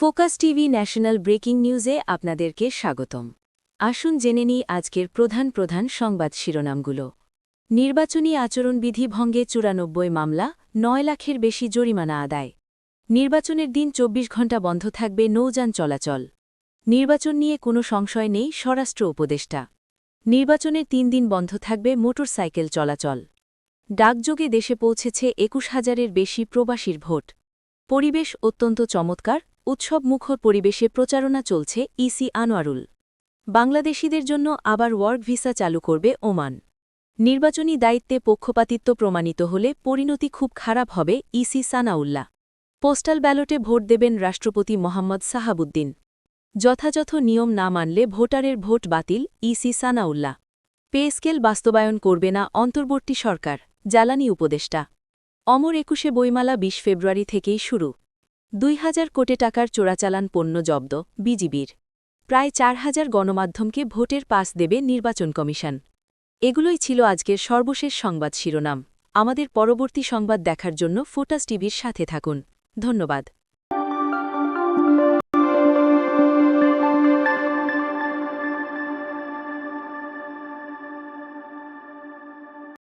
Focus TV national breaking নিউজে আপনাদেরকে স্বাগতম। আসুন জেনে নিই আজকের প্রধান প্রধান সংবাদ শিরোনামগুলো। নির্বাচনী আচরণবিধি ভঙ্গে চুরানব্বই মামলা, নয় লাখের বেশি জরিমানা আদায়। নির্বাচনের দিন চব্বিশ ঘণ্টা বন্ধ থাকবে নৌযান চলাচল। নির্বাচন নিয়ে কোনো সংশয় নেই স্বরাষ্ট্র উপদেষ্টা। নির্বাচনের তিন দিন বন্ধ থাকবে মোটরসাইকেল চলাচল। ডাকযোগে দেশে পৌঁছেছে একুশ হাজারের বেশি প্রবাসীর ভোট। পরিবেশ অত্যন্ত চমৎকার উৎসবমুখর পরিবেশে প্রচারণা চলছে ইসি আনোয়ারুল। বাংলাদেশিদের জন্য আবার ওয়ার্ক ভিসা চালু করবে ওমান। নির্বাচনী দায়িত্বে পক্ষপাতিত্ব প্রমাণিত হলে পরিণতি খুব খারাপ হবে ইসি সানাউল্লাহ। পোস্টাল ব্যালটে ভোট দেবেন রাষ্ট্রপতি মোহাম্মদ সাহাবুদ্দিন। যথাযথ নিয়ম না মানলে ভোটারের ভোট বাতিল ইসি সানাউল্লাহ। পে স্কেল বাস্তবায়ন করবে না অন্তর্বর্তী সরকার, জ্বালানি উপদেষ্টা। অমর একুশে বইমালা বিশ ফেব্রুয়ারি থেকেই শুরু। দুই হাজার কোটি টাকার চোরাচালান পণ্য জব্দ, বিজিবির। প্রায় চার হাজার গণমাধ্যমকে ভোটের পাস দেবে নির্বাচন কমিশন। এগুলোই ছিল আজকের সর্বশেষ সংবাদ শিরোনাম। আমাদের পরবর্তী সংবাদ দেখার জন্য ফোটাস টিভির সাথে থাকুন। ধন্যবাদ।